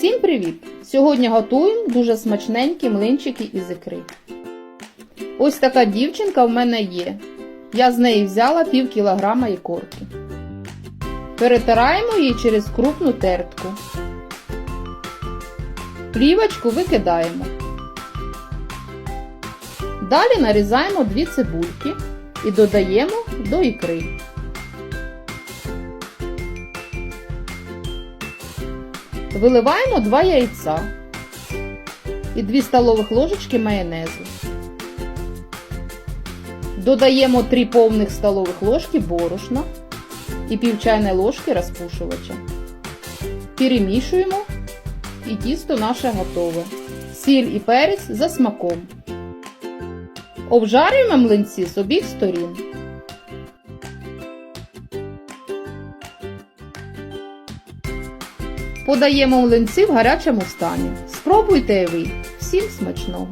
Всім привіт! Сьогодні готуємо дуже смачненькі млинчики із ікри. Ось така дівчинка в мене є. Я з неї взяла пів кілограма ікорки. Перетираємо її через крупну тертку. Плівочку викидаємо. Далі нарізаємо дві цибульки і додаємо до ікри. Виливаємо 2 яйця і 2 столових ложечки майонезу. Додаємо 3 повних столових ложки борошна і пів чайної ложки розпушувача. Перемішуємо і тісто наше готове. Сіль і перець за смаком. Обжарюємо млинці з обох сторін. Подаємо млинці в гарячому стані. Спробуйте ви. Всім смачного!